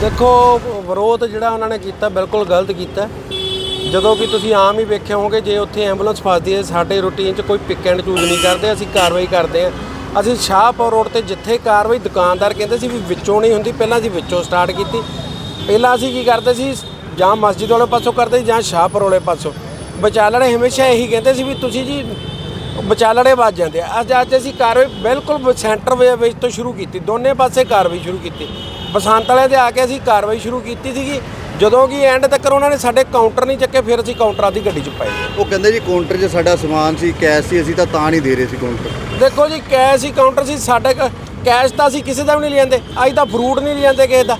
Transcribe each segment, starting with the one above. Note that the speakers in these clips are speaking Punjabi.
ਦੇਖੋ, ਵਿਰੋਧ ਜਿਹੜਾ ਉਹਨਾਂ ਨੇ ਕੀਤਾ ਬਿਲਕੁਲ ਗਲਤ ਕੀਤਾ। ਜਦੋਂ ਕਿ ਤੁਸੀਂ ਆਮ ਹੀ ਵੇਖਿਆ ਹੋਵੋਗੇ, ਜੇ ਉੱਥੇ ਐਂਬੂਲੈਂਸ ਫਸਦੀ ਹੈ, ਸਾਡੇ ਰੂਟੀਨ 'ਚ ਕੋਈ ਪਿਕ ਐਂਡ ਚੂਜ਼ ਨਹੀਂ ਕਰਦੇ, ਅਸੀਂ ਕਾਰਵਾਈ ਕਰਦੇ ਹਾਂ। ਅਸੀਂ ਸ਼ਾਹਪੁਰ ਰੋਡ ਤੇ ਜਿੱਥੇ ਕਾਰਵਾਈ ਦੁਕਾਨਦਾਰ ਕਹਿੰਦੇ ਸੀ ਵੀ ਵਿੱਚੋਂ ਨਹੀਂ ਹੁੰਦੀ, ਪਹਿਲਾਂ ਅਸੀਂ ਵਿੱਚੋਂ ਸਟਾਰਟ ਕੀਤੀ। ਪਹਿਲਾਂ ਅਸੀਂ ਕੀ ਕਰਦੇ ਸੀ, ਜਾਂ ਮਸਜਿਦ ਵਾਲੇ ਪਾਸੋਂ ਕਰਦੇ ਸੀ, ਜਾਂ ਸ਼ਾਹਪੁਰ ਵਾਲੇ ਪਾਸੋਂ। ਵਿਚਾਲੜੇ ਹਮੇਸ਼ਾ ਇਹੀ ਕਹਿੰਦੇ ਸੀ ਵੀ ਤੁਸੀਂ ਜੀ, ਵਿਚਾਲੜੇ ਵੱਜ ਜਾਂਦੇ ਆ। ਅੱਜ ਅੱਜ ਅਸੀਂ ਕਾਰਵਾਈ ਬਿਲਕੁਲ ਸੈਂਟਰ ਵੇ ਵਿੱਚ ਤੋਂ ਸ਼ੁਰੂ ਕੀਤੀ, ਦੋਨੇ ਪਾਸੇ ਕਾਰਵਾਈ ਸ਼ੁਰੂ ਕੀਤੀ। ਬਸੰਤ ਵਾਲੇ ਦੇ ਆ ਕੇ ਅਸੀਂ ਕਾਰਵਾਈ ਸ਼ੁਰੂ ਕੀਤੀ ਸੀਗੀ। ਜਦੋਂ ਕਿ ਐਂਡ ਤੱਕ ਉਹਨਾਂ ਨੇ ਸਾਡੇ ਕਾਊਂਟਰ ਨਹੀਂ ਚੱਕੇ ਫਿਰ ਅਸੀਂ ਕਾਊਂਟਰਾਂ ਦੀ ਗੱਡੀ 'ਚ ਪਾਏ। ਉਹ ਕਹਿੰਦੇ ਜੀ ਕਾਊਂਟਰ 'ਚ ਸਾਡਾ ਸਮਾਨ ਸੀ ਕੈਸ਼ ਸੀ ਅਸੀਂ ਤਾਂ ਤਾਂ ਨਹੀਂ ਦੇ ਰਹੇ ਸੀ ਕਾਊਂਟਰ ਦੇਖੋ ਜੀ ਕੈਸ਼ ਹੀ ਕਾਊਂਟਰ ਸੀ ਸਾਡੇ ਕ- ਕੈਸ਼ ਤਾਂ ਅਸੀਂ ਕਿਸੇ ਦਾ ਵੀ ਨਹੀਂ ਲਿਆਂਦੇ। ਅਸੀਂ ਤਾਂ ਫਰੂਟ ਨਹੀਂ ਲਿਆਂਦੇ ਕਿਸੇ ਦਾ।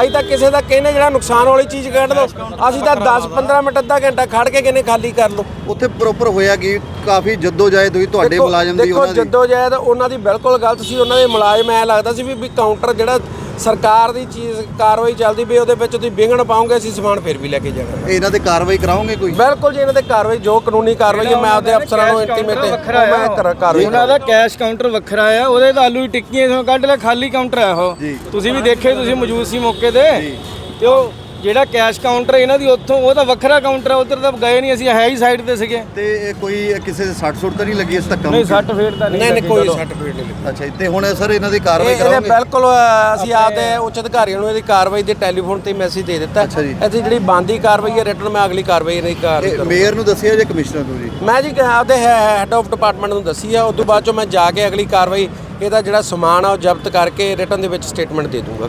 ਅਸੀਂ ਤਾਂ ਕਿਸੇ ਦਾ ਕਹਿੰਦੇ ਜਿਹੜਾ ਨੁਕਸਾਨ ਵਾਲੀ ਚੀਜ਼ ਕੱਢ ਦੋ ਅਸੀਂ ਤਾਂ 10 15 ਮਿੰਟ ਅੱਧਾ ਘੰਟਾ ਖੜ ਕੇ ਕਹਿੰਦੇ ਖਾਲੀ ਕਰ ਲਓ। ਉੱਥੇ ਪ੍ਰੋਪਰ ਹੋਇਆ ਕਿ? ਕਾਫੀ ਜਦੋਜਹਿਦ ਹੋਈ ਤੁਹਾਡੇ ਦੇਖੋ- ਮੁਲਾਜ਼ਮ ਦੀ ਦੇਖੋ ਉਹਨਾਂ ਦੀ। ਜਦੋਂ ਜਾਇਦ ਉਹਨਾਂ ਦੀ ਬਿਲਕੁਲ ਗਲਤ ਸੀ। ਉਹਨਾਂ ਦੇ ਮੁਲਾਜ਼ਮ ਐ ਲੱਗਦਾ ਸੀ ਵੀ ਵੀ ਕਾਊਂਟਰ ਜਿਹੜਾ ਸਰਕਾਰ ਦੀ ਚੀਜ਼ ਕਾਰਵਾਈ ਚੱਲਦੀ ਵੀ ਉਹਦੇ ਵਿੱਚ ਤੁਸੀਂ ਵਿਘਨ ਪਾਉਂਗੇ ਅਸੀਂ ਸਮਾਨ ਫਿਰ ਵੀ ਲੈ ਕੇ ਜਾਣਾ। ਇਹਨਾਂ ਤੇ ਕਾਰਵਾਈ ਕਰਾਓਗੇ ਕੋਈ? ਬਿਲਕੁਲ ਜੀ ਇਹਨਾਂ ਤੇ ਕਾਰਵਾਈ ਜੋ ਕਾਨੂੰਨੀ ਕਾਰਵਾਈ ਹੈ ਮੈਂ ਆਪਦੇ ਅਫਸਰਾਂ ਨੂੰ ਇੰਟੀਮੇਟ ਮੈਂ ਕਰ- ਕਾਰਵਾਈ। ਉਹਨਾਂ ਦਾ ਕੈਸ਼ ਕਾਊਂਟਰ ਵੱਖਰਾ ਆ ਉਹਦੇ ਤਾਂ ਆਲੂ ਦੀ ਟਿੱਕੀਆਂ ਤੋਂ ਕੱਢ ਲੈ ਖਾਲੀ ਕਾਊਂਟਰ ਆ ਉਹ। ਤੁਸੀਂ ਵੀ ਦੇਖੇ ਤੁਸੀਂ ਮੌਜੂਦ ਸੀ ਮੌਕੇ ਤੇ। ਤੇ ਉਹ ਜਿਹੜਾ ਕੈਸ਼ ਕਾਊਂਟਰ ਇਹਨਾਂ ਦੀ ਉੱਥੋਂ ਉਹ ਤਾਂ ਵੱਖਰਾ ਕਾਊਂਟਰ ਆ ਉਧਰ ਤਾਂ ਗਏ ਨਹੀਂ ਅਸੀਂ ਹੈ ਹੀ ਸਾਈਡ ਤੇ ਸੀਗੇ। ਤੇ ਇਹ ਕੋਈ ਕਿਸੇ ਦੇ 60 ਸੁੱਟ ਤਾਂ ਨਹੀਂ ਲੱਗੀ ਇਸ ਧੱਕਾ ਨਹੀਂ ਸੱਟ ਫੇਟ ਤਾਂ ਨਹੀਂ ਨਹੀਂ ਨਹੀਂ ਲੱਗੀ ਕੋਈ ਚਲੋ। ਸਰਟੀਫਿਕੇਟ ਨਹੀਂ ਲਿਖਿਆ। ਅੱਛਾ ਤੇ ਹੁਣ ਸਰ ਇਹਨਾਂ ਦੀ ਕਾਰਵਾਈ ਇਹ- ਇਹਦੇ ਕਰਾਓਗੇ? ਬਿਲਕੁਲ ਅ, ਅਸੀਂ ਆਪਦੇ ਉੱਚ ਅਧਿਕਾਰੀਆਂ ਨੂੰ ਇਹਦੀ ਕਾਰਵਾਈ ਦੇ ਟੈਲੀਫੋਨ ਤੇ ਮੈਸੇਜ ਦੇ ਦਿੱਤਾ। ਅੱਛਾ ਜੀ। ਅਸੀਂ ਜਿਹੜੀ ਬੰਦੀ ਕਾਰਵਾਈ ਹੈ ਰਿਟਰਨ ਮੈਂ ਅਗਲੀ ਕਾਰਵਾਈ ਨਹੀਂ ਕਰ ਇਹ ਮੇਅਰ ਨੂੰ ਦੱਸਿਆ ਜੇ ਕਮਿਸ਼ਨਰ ਨੂੰ ਜੀ? ਮੈਂ ਜੀ ਆਪਦੇ ਹੈਡ ਆਫ ਡਿਪਾਰਟਮੈਂਟ ਨੂੰ ਦੱਸੀ ਆ ਉਸ ਤੋਂ ਬਾਅਦ ਚੋਂ ਮੈਂ ਜਾ ਕੇ ਅਗਲੀ ਕਾਰਵਾਈ ਇਹਦਾ ਜਿਹੜਾ ਸਮਾਨ ਆ ਉਹ ਜ਼ਬਤ ਕਰਕੇ ਰਿਟਰਨ ਦੇ ਵਿੱਚ ਸਟੇਟਮੈਂਟ ਦੇ ਦੂੰਗਾ।